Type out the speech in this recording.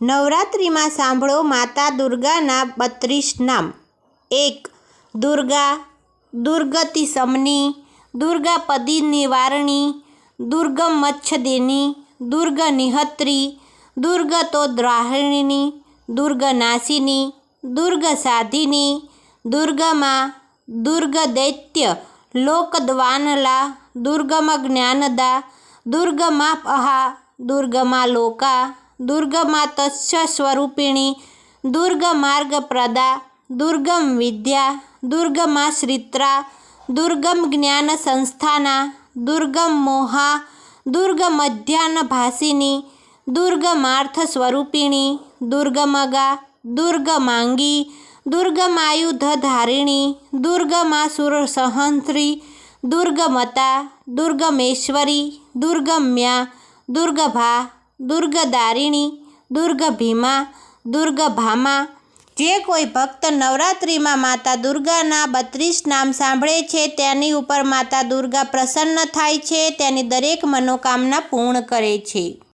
નવરાત્રિમાં સાંભળો માતા દુર્ગાના બત્રીસ નામ. એક, દુર્ગા, દુર્ગતિ સમની, દુર્ગા પદી નિવારણી દુર્ગમ મચ્છદેની, દુર્ગ નિહત્રી દુર્ગતો દ્રાહિણીની, દુર્ગ નાશિની દુર્ગ સાધિની, દુર્ગમાં દુર્ગ દૈત્ય, લોકદ્વાનલા, દુર્ગમ જ્ઞાનદા દુર્ગમાં પહા દુર્ગમા લોકા દુર્ગમા તત્સ સ્વરૂપિણી દુર્ગ માર્ગપ્રદા દુર્ગમ વિદ્યા દુર્ગમા શ્રિત્રા દુર્ગમ જ્ઞાન સંસ્થાના દુર્ગમ મોહા દુર્ગ મધ્યાહ્ન ભાસિની દુર્ગમાર્થ સ્વરૂપિણી દુર્ગમગા, દુર્ગમાંગી દુર્ગમાયુધ ધારિણી દુર્ગમાસુર સહંત્રી દુર્ગમતા, દુર્ગમેશ્વરી, દુર્ગમ્યા, દુર્ગભા દુર્ગદારિણી દુર્ગ ભામા. જે કોઈ ભક્ત નવરાત્રિમાં માતા દુર્ગાના બત્રીસ નામ સાંભળે છે, તેની ઉપર માતા દુર્ગા પ્રસન્ન થાય છે, તેની દરેક મનોકામના પૂર્ણ કરે છે.